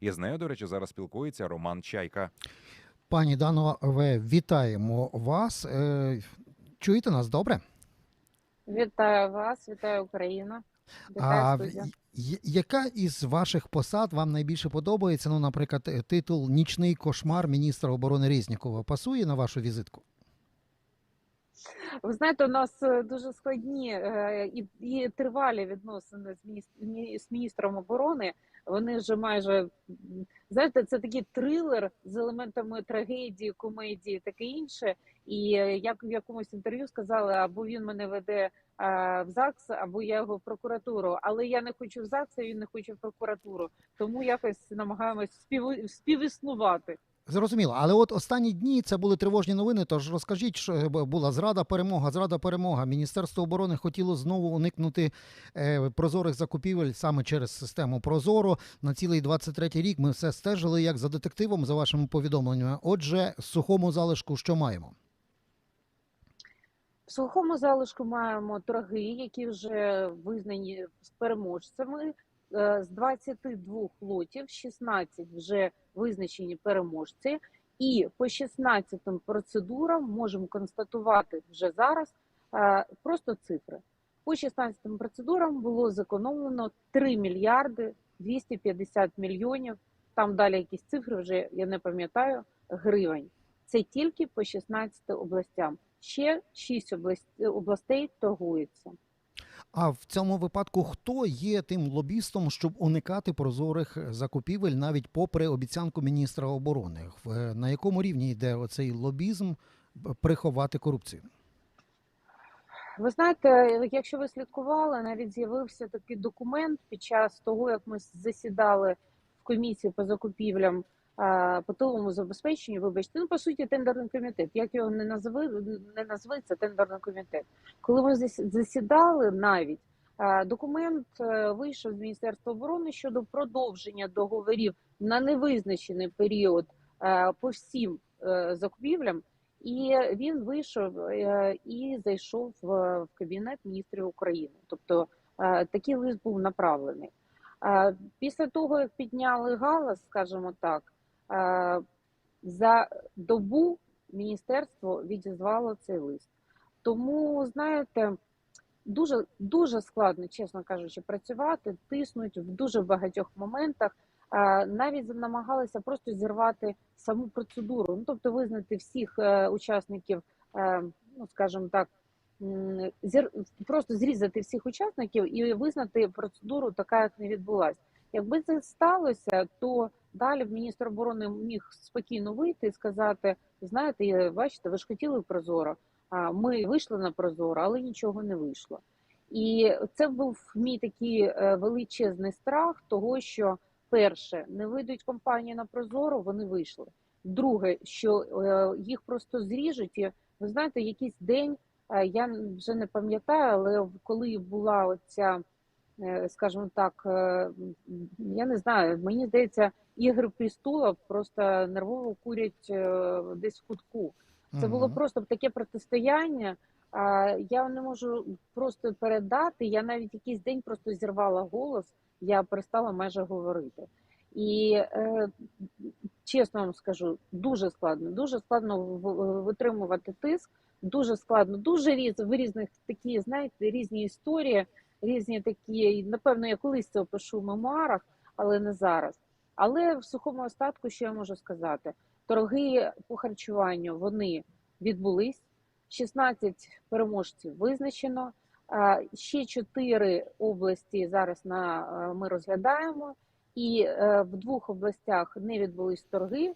І з нею, до речі, зараз спілкується Роман Чайка. Пані Дано, ви вітаємо вас. Е, Чуєте нас добре? Вітаю вас, вітаю Україна. А яка із ваших посад вам найбільше подобається? Ну, наприклад, е, титул Нічний кошмар міністра оборони Резнікова пасує на вашу візитку? Ви знаєте, у нас е, дуже складні е, і, і тривалі відносини з, міністр, з міністром оборони. Вони вже майже знаєте, це такий трилер з елементами трагедії, комедії, таке інше. І як в якомусь інтерв'ю сказали, або він мене веде е, в ЗАГС, або я його в прокуратуру. Але я не хочу в ЗАГС, а він не хоче в прокуратуру. Тому якось намагаємось спів, співіснувати. Зрозуміло, але от останні дні це були тривожні новини. Тож розкажіть, що е, була зрада, перемога, зрада, перемога. Міністерство оборони хотіло знову уникнути е, прозорих закупівель саме через систему Прозоро на цілий 23-й рік. Ми все стежили як за детективом, за вашими повідомленнями. Отже, в сухому залишку, що маємо? В сухому залишку маємо торги, які вже визнані переможцями. Е, З 22 лотів 16 вже визначені переможці, і по 16 процедурам можемо констатувати вже зараз е, просто цифри. По 16 процедурам було зекономлено 3 мільярди 250 мільйонів. Там далі якісь цифри вже я не пам'ятаю гривень. Це тільки по 16 областям. Ще 6 областей, областей торгуються. А в цьому випадку хто є тим лобістом, щоб уникати прозорих закупівель, навіть попри обіцянку міністра оборони? Е, На якому рівні йде оцей лобізм приховати корупцію? Ви знаєте, якщо ви слідкували, навіть з'явився такий документ під час того, як ми засідали в комісії по закупівлям а, забезпеченню. Вибачте, ну по суті, тендерний комітет. Як його не назви, не назви, це тендерний комітет. Коли ми зас- засідали, навіть документ е, вийшов з Міністерства оборони щодо продовження договорів на невизначений період е, по всім е, закупівлям. І він вийшов і зайшов в, кабінет міністрів України. Тобто такий лист був направлений. Після того, як підняли галас, скажімо так, за добу міністерство відізвало цей лист. Тому, знаєте, дуже дуже складно, чесно кажучи, працювати, тиснуть в дуже багатьох моментах. Е, Навіть намагалися просто зірвати саму процедуру, ну тобто визнати всіх е, учасників, е, ну скажімо так, зір, просто зрізати всіх учасників і визнати процедуру така, як не відбулася. Якби це сталося, то далі міністр оборони міг спокійно вийти і сказати: знаєте, бачите, ви ж хотіли прозоро. Ми вийшли на прозоро, але нічого не вийшло. І це був мій такий е, величезний страх, того що перше не вийдуть компанії на прозоро, вони вийшли. Друге, що е, їх просто зріжуть. І ви знаєте, якийсь день е, я вже не пам'ятаю, але коли була оця, скажімо так, е, я не знаю, мені здається, ігри престолів просто нервово курять е, десь в кутку. Це було просто таке протистояння. Я не можу просто передати. Я навіть якийсь день просто зірвала голос, я перестала майже говорити. І е, чесно вам скажу, дуже складно, дуже складно витримувати тиск, дуже складно, дуже різ в різних такі, знаєте, різні історії, різні такі. Напевно, я колись це опишу в мемуарах, але не зараз. Але в сухому остатку, що я можу сказати, торги по харчуванню вони відбулись. 16 переможців визначено. Ще 4 області зараз на е, ми розглядаємо, і е, в двох областях не відбулись торги.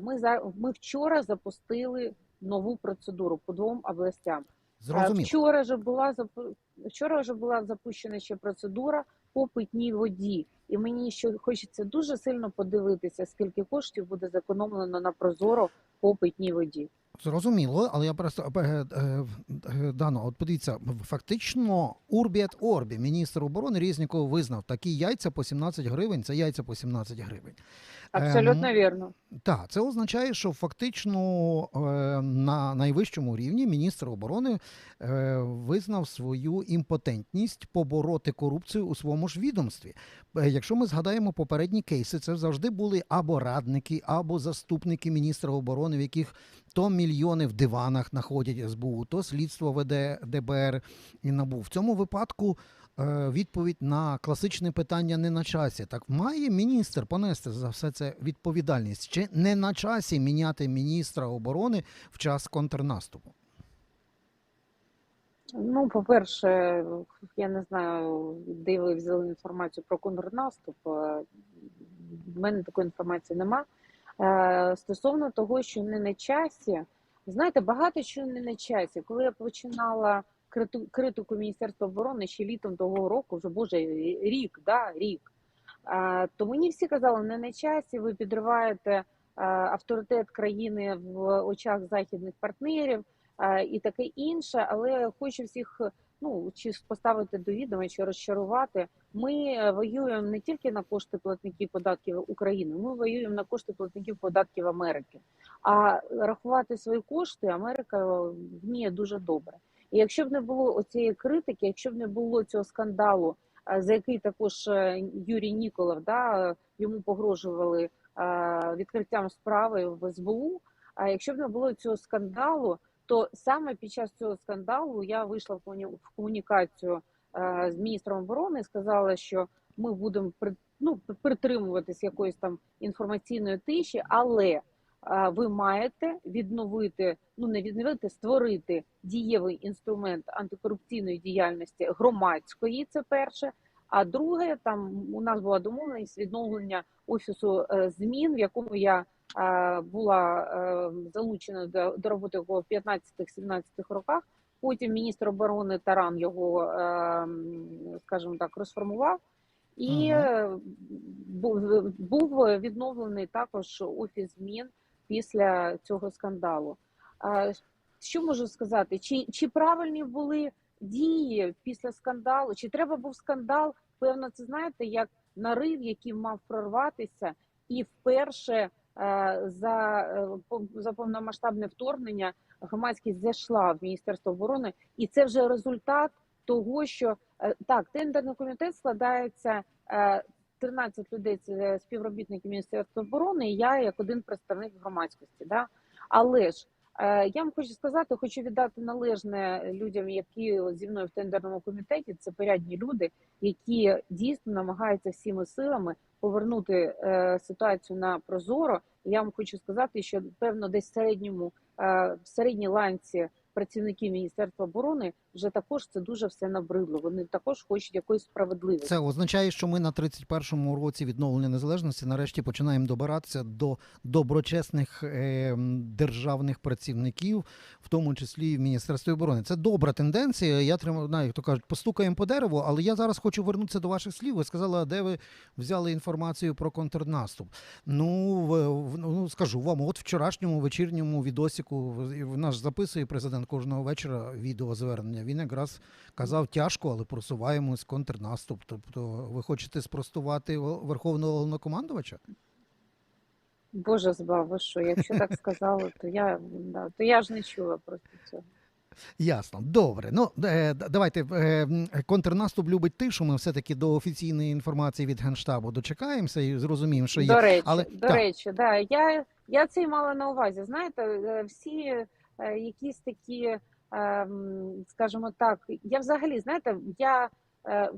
Ми ми вчора запустили нову процедуру по двом областям. Е, Зрозуміло. Вчора ж була вчора вже була запущена ще процедура по питній воді, і мені ще хочеться дуже сильно подивитися, скільки коштів буде зекономлено на прозоро по питній воді. Зрозуміло, але я просто е, е, Дано, от подивіться, фактично Урбіет Орбі, міністр оборони Різніков визнав, такі яйця по 17 гривень, це яйця по 17 гривень. Абсолютно Ем, вірно. Так, це означає, що фактично е, на найвищому рівні міністр оборони е, визнав свою імпотентність побороти корупцію у своєму ж відомстві. Е, Якщо ми згадаємо попередні кейси, це завжди були або радники, або заступники міністра оборони, в яких то мільйони в диванах знаходять СБУ, то слідство веде ДБР і НАБУ. В цьому випадку е, відповідь на класичне питання не на часі. Так має міністр понести за все це відповідальність? Чи не на часі міняти міністра оборони в час контрнаступу? Ну, по-перше, я не знаю, де ви взяли інформацію про контрнаступ. Е, В мене такої інформації нема. Е, Стосовно того, що не на часі, знаєте, багато що не на часі. Коли я починала критику Міністерства оборони ще літом того року, вже боже, рік, да, рік. То мені всі казали, не на часі, ви підриваєте е, авторитет країни в очах західних партнерів е, і таке інше, але хочу всіх ну чи поставити до відома, чи розчарувати. Ми е, воюємо не тільки на кошти платників податків України, ми воюємо на кошти платників податків Америки. А рахувати свої кошти Америка вміє дуже добре. І якщо б не було оцієї критики, якщо б не було цього скандалу, е, за який також е, Юрій Ніколов да йому погрожували е, відкриттям справи в СБУ. А якщо б не було цього скандалу, то саме під час цього скандалу я вийшла в комуні- в комунікацію з міністром оборони і сказала, що ми будемо ну, притримуватись якоїсь там інформаційної тиші, але ви маєте відновити, ну не відновити, створити дієвий інструмент антикорупційної діяльності громадської. Це перше. А друге, там у нас була домовленість відновлення офісу е, змін, в якому я е, була е, залучена до, роботи в 15-17 роках. Потім міністр оборони Таран його, скажімо так, розформував. І був, був відновлений також офіс змін після цього скандалу. Що можу сказати? Чи, чи правильні були дії після скандалу? Чи треба був скандал? Певно, це знаєте, як нарив, який мав прорватися, і вперше е, за, е, за повномасштабне вторгнення громадськість зайшла в Міністерство оборони, і це вже результат того, що е, так, тендерний комітет складається 13 людей, це співробітники Міністерства оборони, і я як один представник громадськості. Да? Але ж е, я вам хочу сказати, хочу віддати належне людям, які зі мною в тендерному комітеті. Це порядні люди, які дійсно намагаються всіми силами повернути е, ситуацію на прозоро. Я вам хочу сказати, що певно, десь в середньому е, в середній ланці працівників Міністерства оборони вже також це дуже все набридло. Вони також хочуть якоїсь справедливості. Це означає, що ми на 31-му році відновлення незалежності нарешті починаємо добиратися до доброчесних е, державних працівників, в тому числі в Міністерстві оборони. Це добра тенденція. Я тримаю, знаю, як то кажуть, постукаємо по дереву, але я зараз хочу вернутися до ваших слів. Ви сказали, де ви взяли інформацію про контрнаступ? Ну, в, в- ну скажу вам, от вчорашньому вечірньому відосіку в наш записує президент кожного вечора відеозвернення. Він якраз казав тяжко, але просуваємось контрнаступ. Тобто, ви хочете спростувати верховного головнокомандувача? Боже збав, що? Якщо так сказали, то я да, то я ж не чула просто цього. Ясно, добре. Ну е, давайте е, контрнаступ любить тишу. Ми все таки до офіційної інформації від генштабу дочекаємося і зрозуміємо, що є. До речі, але- до так. речі, да, я, я це й мала на увазі. Знаєте, е, всі якісь такі, скажімо так, я взагалі, знаєте, я, е,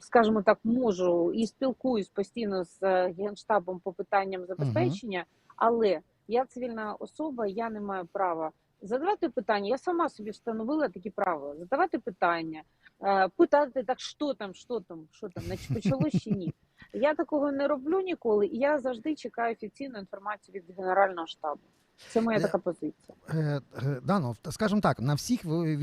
скажімо так, можу і спілкуюсь постійно з е, генштабом по питанням забезпечення, але я цивільна особа, я не маю права задавати питання. Я сама собі встановила такі правила. Задавати питання, е, питати так, що там, що там, що там, значить, почалось чи ні. Я такого не роблю ніколи, і я завжди чекаю офіційну інформацію від Генерального штабу. Це моя Е, така позиція. Е, е, Дано, скажімо так, на всіх ви-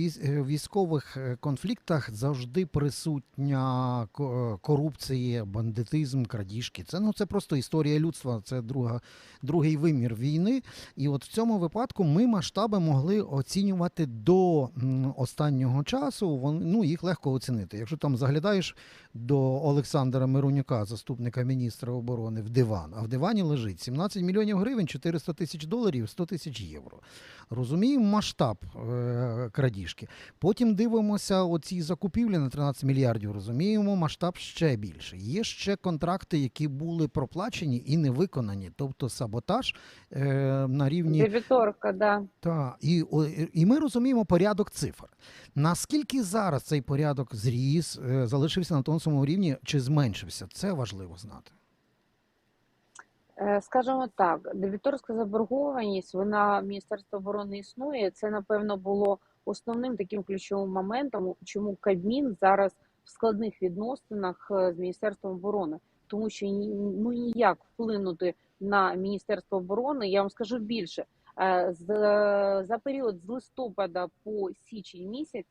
військових конфліктах завжди присутня ко- корупція, бандитизм, крадіжки. Це ну це просто історія людства. Це друга, другий вимір війни. І от в цьому випадку ми масштаби могли оцінювати до останнього часу. Вон, ну їх легко оцінити. Якщо там заглядаєш до Олександра Миронюка, заступника міністра оборони, в диван, а в дивані лежить 17 мільйонів гривень, 400 тисяч доларів, 100 тисяч євро. Розуміємо масштаб е, крадіжки. Потім дивимося оці закупівлі на 13 мільярдів. Розуміємо масштаб ще більше. Є ще контракти, які були проплачені і не виконані, тобто саботаж е, на рівні Дебіторка, да. та і, о- і ми розуміємо порядок цифр. Наскільки зараз цей порядок зріс, е, залишився на тому самому рівні чи зменшився? Це важливо знати. Е, Скажімо так, дебіторська заборгованість, вона в Міністерстві оборони існує. Це, напевно, було основним таким ключовим моментом, чому Кабмін зараз в складних відносинах е, з Міністерством оборони, тому що ну ніяк вплинути на Міністерство оборони. Я вам скажу більше Е, за період з листопада по січень місяць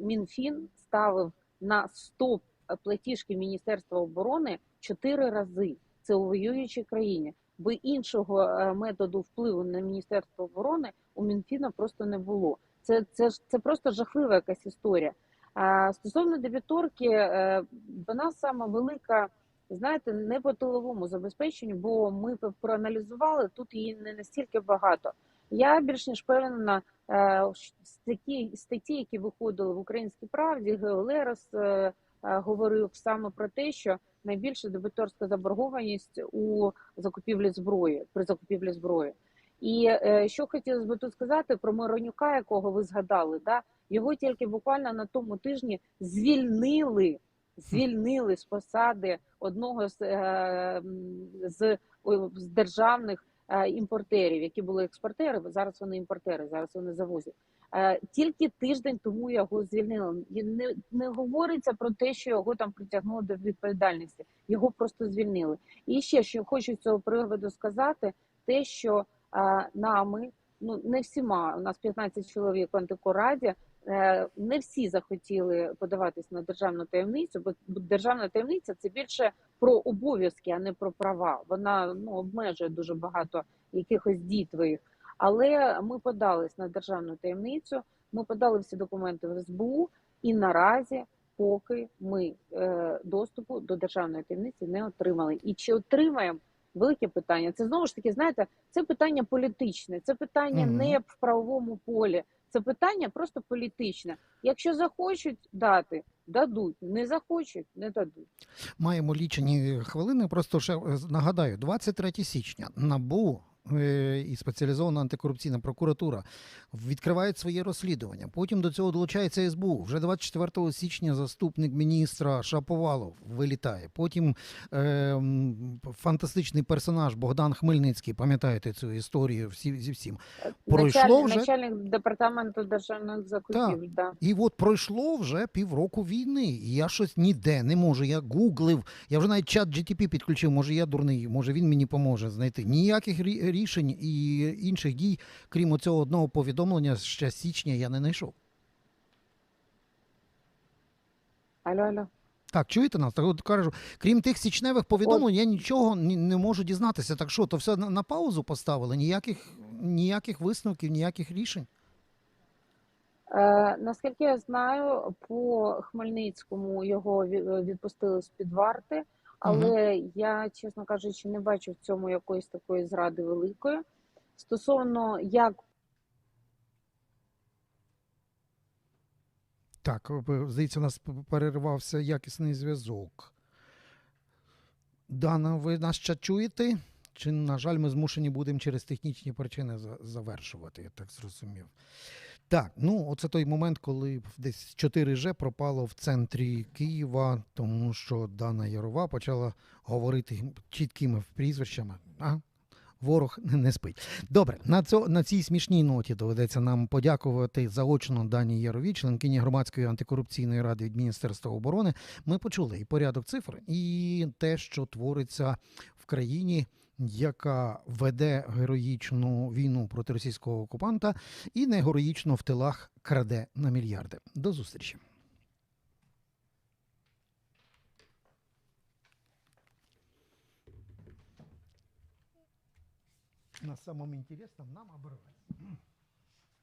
Мінфін ставив на стоп платіжки Міністерства оборони чотири рази це у воюючій країні, бо іншого е, методу впливу на міністерство оборони у Мінфіна просто не було. Це це це просто жахлива якась історія. А стосовно дебіторки, е, вона саме велика. Знаєте, не по тиловому забезпеченню, бо ми проаналізували тут її не настільки багато. Я більш ніж певна е, статті, статті, які виходили в українській правді, Геолерос говорив саме про те, що найбільша дебіторська заборгованість у закупівлі зброї при закупівлі зброї. І е, що хотілося би тут сказати про Миронюка, якого ви згадали, да його тільки буквально на тому тижні звільнили, звільнили з посади одного з, е, з, з державних е, імпортерів, які були експортери. Зараз вони імпортери, зараз вони завозять. Е, Тільки тиждень тому його звільнили. Не, не говориться про те, що його там притягнули до відповідальності. Його просто звільнили. І ще що хочу з цього приводу сказати, те, що е, нами, ну не всіма, у нас 15 чоловік в антикораді, е, не всі захотіли подаватись на державну таємницю, бо державна таємниця це більше про обов'язки, а не про права. Вона ну обмежує дуже багато якихось дій твоїх. Але ми подались на державну таємницю. Ми подали всі документи в СБУ, і наразі, поки ми е, доступу до державної таємниці не отримали. І чи отримаємо велике питання? Це знову ж таки, знаєте, це питання політичне, це питання Мгм. не в правовому полі. Це питання просто політичне. Якщо захочуть дати, дадуть. Не захочуть, не дадуть. Маємо лічені хвилини. Просто ще е, нагадаю, 23 січня НАБУ і спеціалізована антикорупційна прокуратура відкривають своє розслідування. Потім до цього долучається СБУ. Вже 24 січня заступник міністра Шаповалов вилітає. Потім е, фантастичний персонаж Богдан Хмельницький. Пам'ятаєте цю історію всі зі всім. Пройшло начальник, вже- начальник департаменту державних закупівель. Да. І от пройшло вже півроку війни. І я щось ніде не можу. Я гуглив, я вже навіть чат GTP підключив. Може, я дурний, може він мені поможе знайти. Ніяких рі- рішень і інших дій, крім оцього одного повідомлення ще з січня, я не знайшов. Алло, алло. Так, чуєте нас? Так от кажу, крім тих січневих повідомлень, я нічого не можу дізнатися. Так що, то все на, на паузу поставили? Ніяких, ніяких висновків, ніяких рішень. Е, наскільки я знаю, по Хмельницькому його відпустили з під варти, але я, чесно кажучи, не бачу в цьому якоїсь такої зради великої. Стосовно як Так, е, здається, у нас перервався якісний зв'язок. Дана, ви нас ще чуєте? Чи, на жаль, ми змушені будемо через технічні причини завершувати, я так зрозумів. Так, ну оце той момент, коли десь 4G пропало в центрі Києва, тому що Дана Ярова почала говорити чіткими прізвищами. А? Ворог не спить. Добре, на цьо, на цій смішній ноті доведеться нам подякувати заочно Дані Яровій, членкині громадської антикорупційної ради від Міністерства оборони. Ми почули і порядок цифр, і те, що твориться в країні яка веде героїчну війну проти російського окупанта і не героїчно в тилах краде на мільярди. До зустрічі. На самом интересном нам оборвать.